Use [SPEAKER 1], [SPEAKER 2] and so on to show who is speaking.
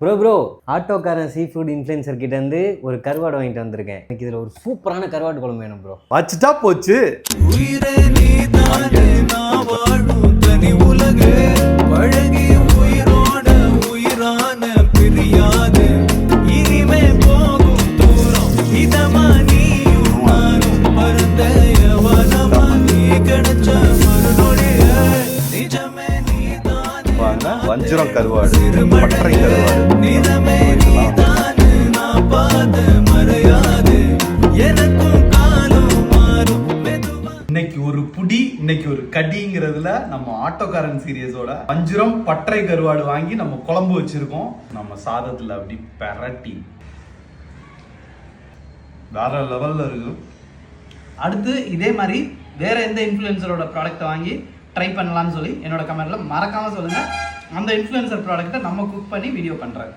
[SPEAKER 1] Bro bro ஆட்டோக்காரன் sea food influencer கிட்ட இருந்து ஒரு கருவாடு வாங்கிட்டு வந்திருக்கேன். எனக்கு இதில் ஒரு சூப்பரான கருவாடு குழம்பு வேணும் ப்ரோ
[SPEAKER 2] வச்சுட்டா போச்சு.
[SPEAKER 3] உலகு. பழகி உயிரோட உயிரான பிரியாது நீதானே
[SPEAKER 2] வஞ்சிரம் கருவாடு பட்டறை கருவாடு.
[SPEAKER 3] எனக்கும் மாறும்
[SPEAKER 4] இன்னைக்கு ஒரு புடி இன்னைக்கு ஒரு கடிங்கிறதுல நம்ம ஆட்டோக்காரன் சீரியஸோட வஞ்சிரம் பட்டறை கருவாடு வாங்கி நம்ம குழம்பு வச்சிருக்கோம். நம்ம சாதத்தில் அப்படி பெரட்டி. வேற லெவலில் இருக்கு.
[SPEAKER 5] அடுத்து இதே மாதிரி வேற எந்த இன்ஃப்ளூயன்சரோட ப்ராடக்ட்டை வாங்கி ட்ரை பண்ணலாம்னு சொல்லி என்னோட கமெண்ட்டில் மறக்காமல் சொல்லுங்கள் அந்த இன்ஃப்ளூயன்சர் ப்ராடக்ட்டை நம்ம குக் பண்ணி வீடியோ பண்ணுறேன்